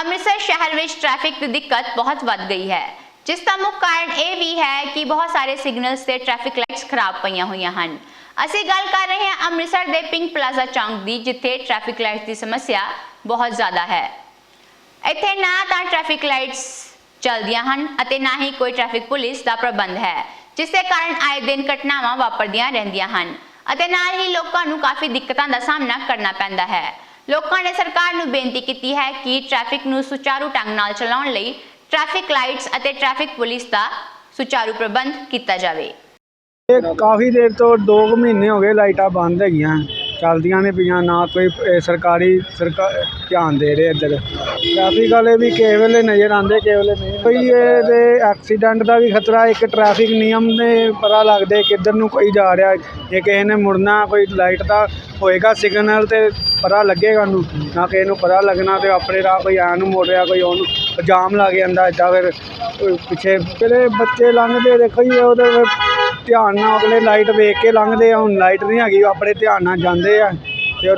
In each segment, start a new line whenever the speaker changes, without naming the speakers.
ਅੰਮ੍ਰਿਤਸਰ ਸ਼ਹਿਰ ਵਿੱਚ ਟ੍ਰੈਫਿਕ ਦੀ ਦਿੱਕਤ ਬਹੁਤ ਵੱਧ ਗਈ ਹੈ। ਜਿਸ ਦਾ ਮੁੱਖ ਕਾਰਨ ਇਹ ਵੀ ਹੈ ਕਿ ਬਹੁਤ ਸਾਰੇ ਸਿਗਨਲਸ ਤੇ ਟ੍ਰੈਫਿਕ ਲਾਈਟਸ ਖਰਾਬ ਪਈਆਂ ਹੋਈਆਂ ਹਨ। ਅਸੀਂ ਗੱਲ ਕਰ ਰਹੇ ਹਾਂ ਅੰਮ੍ਰਿਤਸਰ ਦੇ ਪਿੰਕ ਪਲਾਜ਼ਾ ਚੌਂਕ ਦੀ, ਜਿੱਥੇ ਟ੍ਰੈਫਿਕ ਲਾਈਟਸ ਦੀ ਸਮੱਸਿਆ ਬਹੁਤ ਜ਼ਿਆਦਾ ਹੈ। ਇੱਥੇ ਨਾ ਤਾਂ ਟ੍ਰੈਫਿਕ ਲਾਈਟਸ ਚੱਲਦੀਆਂ ਹਨ ਅਤੇ ਨਾ ਹੀ ਕੋਈ ਟ੍ਰੈਫਿਕ ਪੁਲਿਸ ਦਾ ਪ੍ਰਬੰਧ ਹੈ, ਜਿਸ ਦੇ ਕਾਰਨ ਆਏ ਦਿਨ ਘਟਨਾਵਾਂ ਵਾਪਰਦੀਆਂ ਰਹਿੰਦੀਆਂ ਹਨ ਅਤੇ ਨਾਲ ਹੀ ਲੋਕਾਂ ਨੂੰ ਕਾਫੀ ਦਿੱਕਤਾਂ ਦਾ ਸਾਹਮਣਾ ਕਰਨਾ ਪੈਂਦਾ ਹੈ। ਲੋਕਾਂ ਨੇ ਸਰਕਾਰ ਨੂੰ ਬੇਨਤੀ ਕੀਤੀ ਹੈ ਕਿ ਟ੍ਰੈਫਿਕ ਨੂੰ ਸੁਚਾਰੂ ਢੰਗ ਨਾਲ ਚਲਾਉਣ ਲਈ ਟ੍ਰੈਫਿਕ ਲਾਈਟਸ ਅਤੇ ਟ੍ਰੈਫਿਕ ਪੁਲਿਸ ਦਾ ਸੁਚਾਰੂ ਪ੍ਰਬੰਧ ਕੀਤਾ ਜਾਵੇ।
ਇਹ ਕਾਫੀ ਦੇਰ ਤੋਂ 2 ਮਹੀਨੇ ਹੋ ਗਏ ਲਾਈਟਾਂ ਬੰਦ ਹੈਗੀਆਂ, ਚੱਲਦੀਆਂ ਨੇ ਪਈਆਂ, ਨਾ ਕੋਈ, ਇਹ ਸਰਕਾਰੀ, ਸਰਕਾ, ਧਿਆਨ ਦੇ ਰਹੇ ਇੱਧਰ। ਟ੍ਰੈਫਿਕ ਵਾਲੇ ਵੀ ਕਿਸੇ ਵੇਲੇ ਨਜ਼ਰ ਆਉਂਦੇ, ਕਿਸੇ ਵੇਲੇ ਨਹੀਂ। ਕੋਈ ਇਹਦੇ ਐਕਸੀਡੈਂਟ ਦਾ ਵੀ ਖਤਰਾ, ਇੱਕ ਟ੍ਰੈਫਿਕ ਨਿਯਮ ਦੇ ਪਤਾ ਲੱਗਦੇ ਕਿੱਧਰ ਨੂੰ ਕੋਈ ਜਾ ਰਿਹਾ ਜੇ ਕਿਸੇ ਨੇ ਮੁੜਨਾ, ਕੋਈ ਲਾਈਟ ਦਾ ਹੋਏਗਾ ਸਿਗਨਲ ਤੇ ਪਤਾ ਲੱਗੇਗਾ ਉਹਨੂੰ ਨਾ ਕਿਸੇ ਨੂੰ ਪਤਾ ਲੱਗਣਾ ਤੇ ਆਪਣੇ ਰਾਹ ਕੋਈ ਐਂ ਨੂੰ ਮੋੜ ਰਿਹਾ ਕੋਈ ਉਹਨੂੰ ਜਾਮ ਲੱਗ ਜਾਂਦਾ ਇੱਦਾਂ ਫਿਰ ਕੋਈ ਪਿੱਛੇ ਜਿਹੜੇ ਬੱਚੇ ਲੰਘਦੇ ਦੇਖੋ ਜੀ, ਉਹਦੇ ਫਿਰ ਧਿਆਨ ਨਾਲ ਅਗਲੇ ਲਾਈਟ ਵੇਖ ਕੇ ਲੰਘਦੇ ਆ, ਹੁਣ ਲਾਈਟ ਨਹੀਂ ਹੈਗੀ ਆਪਣੇ ਧਿਆਨ ਨਾਲ ਜਾਂਦੇ ਆ, ਤੇ ਉਹ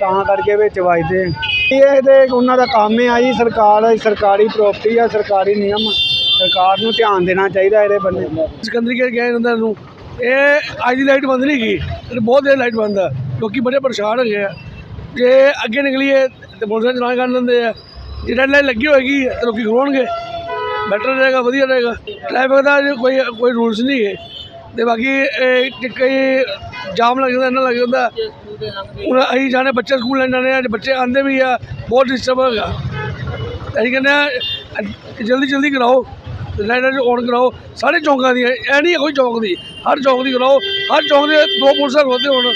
ਤਾਂ ਕਰਕੇ ਵਿੱਚ ਵੱਜਦੇ ਆ। ਇਹ ਤੇ ਉਹਨਾਂ ਦਾ ਕੰਮ ਹੈ ਆ ਜੀ, ਸਰਕਾਰ, ਸਰਕਾਰੀ ਪ੍ਰਾਪਰਟੀ ਆ, ਸਰਕਾਰੀ ਨਿਯਮ ਸਰਕਾਰ ਨੂੰ ਧਿਆਨ ਦੇਣਾ ਚਾਹੀਦਾ ਇਹਦੇ ਬੰਦੇ।
ਸਿਕੰਦਰੀ ਗਏ ਅੰਦਰ ਨੂੰ, ਇਹ ਅੱਜ ਦੀ ਲਾਈਟ ਬੰਦ ਨਹੀਂ ਗਈ ਬਹੁਤ ਦੇਰ ਲਾਈਟ ਬੰਦ ਆ, ਲੋਕੀ ਬੜੇ ਪਰੇਸ਼ਾਨ ਹੋ ਗਏ ਆ। ਜੇ ਅੱਗੇ ਨਿਕਲੀਏ ਤੇ ਮੋਟਰਸਾਈਕਲ ਚਲਾਨ ਕਰ ਲੈਂਦੇ ਆ। ਜੇ ਰੈਡ ਲਾਈਨ ਲੱਗੀ ਹੋਏਗੀ ਤੇ ਲੋਕੀ ਖਲੋਣਗੇ। ਬੈਟਰ ਰਹੇਗਾ, ਵਧੀਆ ਰਹੇਗਾ। ਟ੍ਰੈਫਿਕ ਦਾ ਕੋਈ ਕੋਈ ਰੂਲਸ ਨਹੀਂ ਹੈ ਤੇ ਬਾਕੀ ਕਈ ਜਾਮ ਲੱਗ ਜਾਂਦਾ ਇਹਨਾਂ ਲੱਗ ਜਾਂਦਾ। ਹੁਣ ਅਸੀਂ ਜਾਣੇ ਬੱਚੇ ਸਕੂਲ ਲੈਣ ਜਾਣੇ ਆ ਬੱਚੇ ਆਂਦੇ ਵੀ ਆ, ਬਹੁਤ ਡਿਸਟਰਬ ਹੈਗਾ। ਅਸੀਂ ਕਹਿੰਦੇ ਆ ਜਲਦੀ ਜਲਦੀ ਕਰਾਓ। ਲਾਈਨਾਂ 'ਚ ਔਨ ਕਰਾਓ। ਸਾਰੇ ਚੌਂਕਾਂ ਦੀਆਂ, ਇਹ ਨਹੀਂ ਕੋਈ ਚੌਂਕ ਦੀ। ਹਰ ਚੌਂਕ ਦੀ ਕਰਾਓ। ਹਰ ਚੌਂਕ ਦੇ ਦੋ ਮੋਟਰਸਾਈਕਲ ਹੁੰਦੇ ਹੋਣ।